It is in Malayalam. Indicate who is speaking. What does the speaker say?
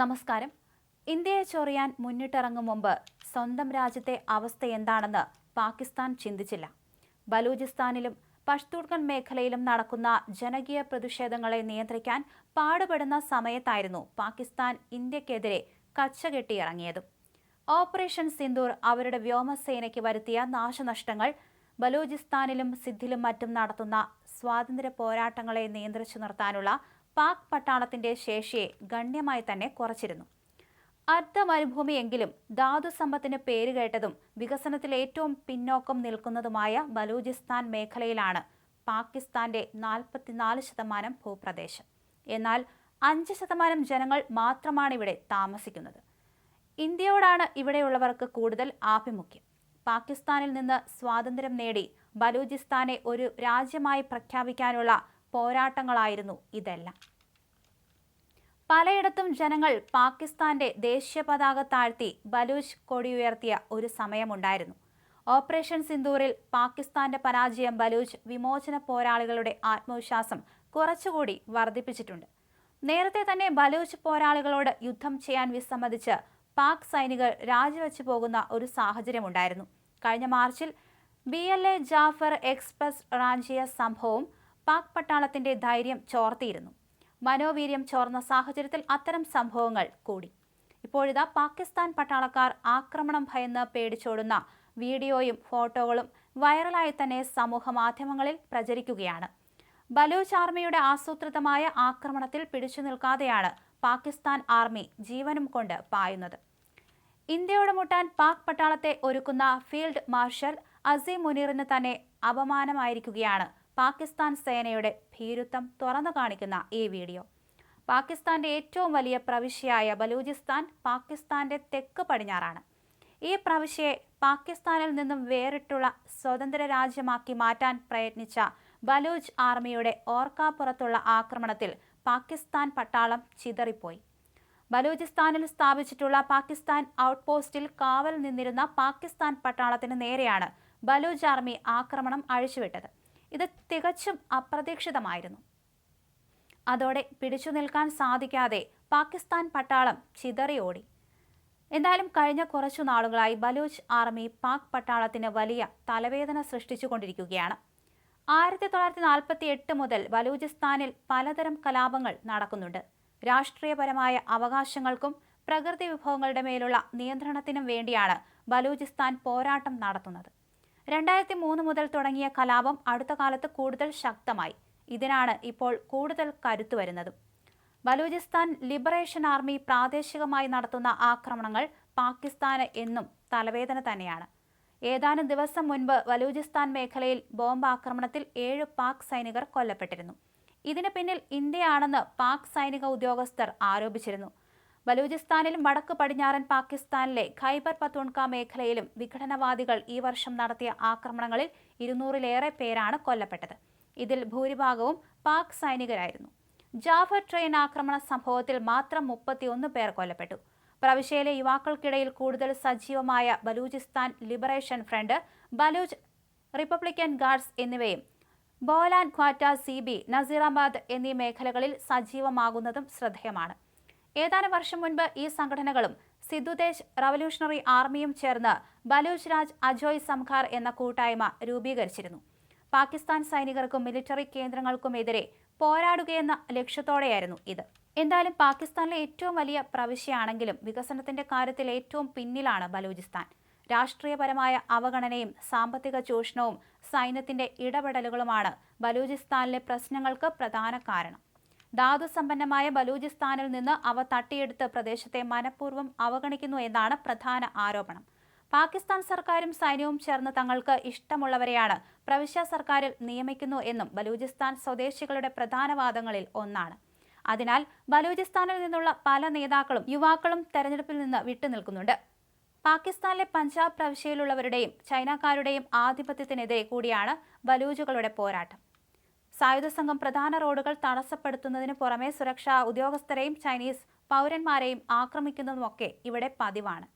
Speaker 1: നമസ്കാരം. ഇന്ത്യയെ ചൊറിയാൻ മുന്നിട്ടിറങ്ങും മുമ്പ് സ്വന്തം രാജ്യത്തെ അവസ്ഥ എന്താണെന്ന് പാകിസ്ഥാൻ ചിന്തിച്ചില്ല. ബലൂചിസ്ഥാനിലും പഷ്തൂർഖൻ മേഖലയിലും നടക്കുന്ന ജനകീയ പ്രതിഷേധങ്ങളെ നിയന്ത്രിക്കാൻ പാടുപെടുന്ന സമയത്തായിരുന്നു പാകിസ്ഥാൻ ഇന്ത്യക്കെതിരെ കച്ച കച്ചകെട്ടിയിറങ്ങിയത്. ഓപ്പറേഷൻ സിന്ദൂർ അവരുടെ വ്യോമസേനയ്ക്ക് വരുത്തിയ നാശനഷ്ടങ്ങൾ ബലൂചിസ്ഥാനിലും സിദ്ധിലും മറ്റും നടത്തുന്ന സ്വാതന്ത്ര്യ പോരാട്ടങ്ങളെ നിയന്ത്രിച്ചു നിർത്താനുള്ള പാക് പട്ടാളത്തിന്റെ ശേഷിയെ ഗണ്യമായി തന്നെ കുറച്ചിരുന്നു. അർദ്ധ മരുഭൂമിയെങ്കിലും ധാതുസമ്പത്തിന് പേരുകേട്ടതും വികസനത്തിൽ ഏറ്റവും പിന്നോക്കം നിൽക്കുന്നതുമായ ബലൂചിസ്ഥാൻ മേഖലയിലാണ് പാകിസ്ഥാന്റെ നാൽപ്പത്തിനാല് ശതമാനം ഭൂപ്രദേശം. എന്നാൽ അഞ്ച് ശതമാനം ജനങ്ങൾ മാത്രമാണ് ഇവിടെ താമസിക്കുന്നത്. ഇന്ത്യയോടാണ് ഇവിടെയുള്ളവർക്ക് കൂടുതൽ ആഭിമുഖ്യം. പാകിസ്ഥാനിൽ നിന്ന് സ്വാതന്ത്ര്യം നേടി ബലൂചിസ്ഥാനെ ഒരു രാജ്യമായി പ്രഖ്യാപിക്കാനുള്ള പോരാട്ടങ്ങളായിരുന്നു ഇതെല്ലാം. പലയിടത്തും ജനങ്ങൾ പാകിസ്ഥാന്റെ ദേശീയ പതാക താഴ്ത്തി ബലൂച്ച് കൊടിയുയർത്തിയ ഒരു സമയമുണ്ടായിരുന്നു. ഓപ്പറേഷൻ സിന്ദൂറിൽ പാകിസ്ഥാന്റെ പരാജയം ബലൂച്ച് വിമോചന പോരാളികളുടെ ആത്മവിശ്വാസം കുറച്ചുകൂടി വർദ്ധിപ്പിച്ചിട്ടുണ്ട്. നേരത്തെ തന്നെ ബലൂച്ച് പോരാളികളോട് യുദ്ധം ചെയ്യാൻ വിസമ്മതിച്ച് പാക് സൈനികർ രാജിവെച്ചു പോകുന്ന ഒരു സാഹചര്യമുണ്ടായിരുന്നു. കഴിഞ്ഞ മാർച്ചിൽ B L A Jaffar express റാഞ്ചിയ സംഭവവും പാക് പട്ടാളത്തിന്റെ ധൈര്യം ചോർത്തിയിരുന്നു. മനോവീര്യം ചോർന്ന സാഹചര്യത്തിൽ അത്തരം സംഭവങ്ങൾ കൂടി. ഇപ്പോഴിതാ പാകിസ്ഥാൻ പട്ടാളക്കാർ ആക്രമണം ഭയന്ന് പേടിച്ചോടുന്ന വീഡിയോയും ഫോട്ടോകളും വൈറലായി തന്നെ സമൂഹ മാധ്യമങ്ങളിൽ പ്രചരിക്കുകയാണ്. ബലൂച്ച് ആർമിയുടെ ആസൂത്രിതമായ ആക്രമണത്തിൽ പിടിച്ചു നിൽക്കാതെയാണ് പാകിസ്ഥാൻ ആർമി ജീവനും കൊണ്ട് പായുന്നത്. ഇന്ത്യയോട് മുട്ടാൻ പാക് പട്ടാളത്തെ ഒരുക്കുന്ന ഫീൽഡ് മാർഷൽ അസീം മുനീറിന് തന്നെ അപമാനമായിരിക്കുകയാണ് പാകിസ്ഥാൻ സേനയുടെ ഭീരുത്വം തുറന്നു കാണിക്കുന്ന ഈ വീഡിയോ. പാകിസ്ഥാന്റെ ഏറ്റവും വലിയ പ്രവിശ്യയായ ബലൂചിസ്ഥാൻ പാകിസ്ഥാന്റെ തെക്ക് പടിഞ്ഞാറാണ്. ഈ പ്രവിശ്യയെ പാകിസ്ഥാനിൽ നിന്നും വേറിട്ടുള്ള സ്വതന്ത്ര രാജ്യമാക്കി മാറ്റാൻ പ്രയത്നിച്ച ബലൂച്ച് ആർമിയുടെ ഓർക്കാപ്പുറത്തുള്ള ആക്രമണത്തിൽ പാകിസ്ഥാൻ പട്ടാളം ചിതറിപ്പോയി. ബലൂചിസ്ഥാനിൽ സ്ഥാപിച്ചിട്ടുള്ള പാകിസ്ഥാൻ ഔട്ട്പോസ്റ്റിൽ കാവൽ നിന്നിരുന്ന പാകിസ്ഥാൻ പട്ടാളത്തിന് നേരെയാണ് ബലൂജ് ആർമി ആക്രമണം അഴിച്ചുവിട്ടത്. ഇത് തികച്ചും അപ്രതീക്ഷിതമായിരുന്നു. അതോടെ പിടിച്ചു നിൽക്കാൻ സാധിക്കാതെ പാകിസ്ഥാൻ പട്ടാളം ചിതറിയോടി. എന്തായാലും കഴിഞ്ഞ കുറച്ചു നാളുകളായി ബലൂച്ച് ആർമി പാക് പട്ടാളത്തിന് വലിയ തലവേദന സൃഷ്ടിച്ചുകൊണ്ടിരിക്കുകയാണ്. ആയിരത്തി തൊള്ളായിരത്തി നാൽപ്പത്തി എട്ട് മുതൽ ബലൂചിസ്ഥാനിൽ പലതരം കലാപങ്ങൾ നടക്കുന്നുണ്ട്. രാഷ്ട്രീയപരമായ അവകാശങ്ങൾക്കും പ്രകൃതി വിഭവങ്ങളുടെ മേലുള്ള നിയന്ത്രണത്തിനും വേണ്ടിയാണ് ബലൂചിസ്ഥാൻ പോരാട്ടം നടത്തുന്നത്. രണ്ടായിരത്തി മൂന്ന് മുതൽ തുടങ്ങിയ കലാപം അടുത്ത കാലത്ത് കൂടുതൽ ശക്തമായി. ഇതിനാണ് ഇപ്പോൾ കൂടുതൽ കരുത്തു വരുന്നതും. ബലൂചിസ്ഥാൻ ലിബറേഷൻ ആർമി പ്രാദേശികമായി നടത്തുന്ന ആക്രമണങ്ങൾ പാകിസ്ഥാന് എന്നും തലവേദന തന്നെയാണ്. ഏതാനും ദിവസം മുൻപ് ബലൂചിസ്ഥാൻ മേഖലയിൽ ബോംബ് ആക്രമണത്തിൽ ഏഴ് പാക് സൈനികർ കൊല്ലപ്പെട്ടിരുന്നു. ഇതിന് പിന്നിൽ ഇന്ത്യയാണെന്ന് പാക് സൈനിക ഉദ്യോഗസ്ഥർ ആരോപിച്ചിരുന്നു. ബലൂചിസ്ഥാനിലും വടക്ക് പടിഞ്ഞാറൻ പാകിസ്ഥാനിലെ ഖൈബർ പത്തോൺക മേഖലയിലും വിഘടനവാദികൾ ഈ വർഷം നടത്തിയ ആക്രമണങ്ങളിൽ ഇരുന്നൂറിലേറെ പേരാണ് കൊല്ലപ്പെട്ടത്. ഇതിൽ ഭൂരിഭാഗവും പാക് സൈനികരായിരുന്നു. ജാഫർ ട്രെയിൻ ആക്രമണ സംഭവത്തിൽ മാത്രം മുപ്പത്തിയൊന്ന് പേർ കൊല്ലപ്പെട്ടു. പ്രവിശ്യയിലെ യുവാക്കൾക്കിടയിൽ കൂടുതൽ സജീവമായ Balochistan liberation front Baloch republican guards എന്നിവയും ബോലാൻ ഖ്വാറ്റ സി ബി നസീറാബാദ് എന്നീ മേഖലകളിൽ സജീവമാകുന്നതും ശ്രദ്ധേയമാണ്. ഏതാനും വർഷം മുൻപ് ഈ സംഘടനകളും സിദ്ധുദേശ് റവല്യൂഷണറി ആർമിയും ചേർന്ന് ബലൂച്ച് രാജ് അജോയ് സംഖാർ എന്ന കൂട്ടായ്മ രൂപീകരിച്ചിരുന്നു. പാകിസ്ഥാൻ സൈനികർക്കും മിലിറ്ററി കേന്ദ്രങ്ങൾക്കുമെതിരെ പോരാടുകയെന്ന ലക്ഷ്യത്തോടെയായിരുന്നു ഇത്. എന്തായാലും പാകിസ്ഥാനിലെ ഏറ്റവും വലിയ പ്രവിശ്യയാണെങ്കിലും വികസനത്തിന്റെ കാര്യത്തിൽ ഏറ്റവും പിന്നിലാണ് ബലൂചിസ്ഥാൻ. രാഷ്ട്രീയപരമായ അവഗണനയും സാമ്പത്തിക ചൂഷണവും സൈന്യത്തിന്റെ ഇടപെടലുകളുമാണ് ബലൂചിസ്ഥാനിലെ പ്രശ്നങ്ങൾക്ക് പ്രധാന കാരണം. ധാതുസമ്പന്നമായ ബലൂചിസ്ഥാനിൽ നിന്ന് അവ തട്ടിയെടുത്ത് പ്രദേശത്തെ മനഃപൂർവം അവഗണിക്കുന്നു എന്നാണ് പ്രധാന ആരോപണം. പാകിസ്ഥാൻ സർക്കാരും സൈന്യവും ചേർന്ന് തങ്ങൾക്ക് ഇഷ്ടമുള്ളവരെയാണ് പ്രവിശ്യ സർക്കാരിൽ നിയമിക്കുന്നു എന്നും ബലൂചിസ്ഥാൻ സ്വദേശികളുടെ പ്രധാന വാദങ്ങളിൽ ഒന്നാണ്. അതിനാൽ ബലൂചിസ്ഥാനിൽ നിന്നുള്ള പല നേതാക്കളും യുവാക്കളും തെരഞ്ഞെടുപ്പിൽ നിന്ന് വിട്ടുനിൽക്കുന്നുണ്ട്. പാകിസ്ഥാനിലെ പഞ്ചാബ് പ്രവിശ്യയിലുള്ളവരുടെയും ചൈനക്കാരുടെയും ആധിപത്യത്തിനെതിരെ കൂടിയാണ് ബലൂജുകളുടെ പോരാട്ടം. സായുധ സംഘം പ്രധാന റോഡുകൾ തടസ്സപ്പെടുത്തുന്നതിന് പുറമെ സുരക്ഷാ ഉദ്യോഗസ്ഥരെയും ചൈനീസ് പൗരന്മാരെയും ആക്രമിക്കുന്നതുമൊക്കെ ഇവിടെ പതിവാണ്.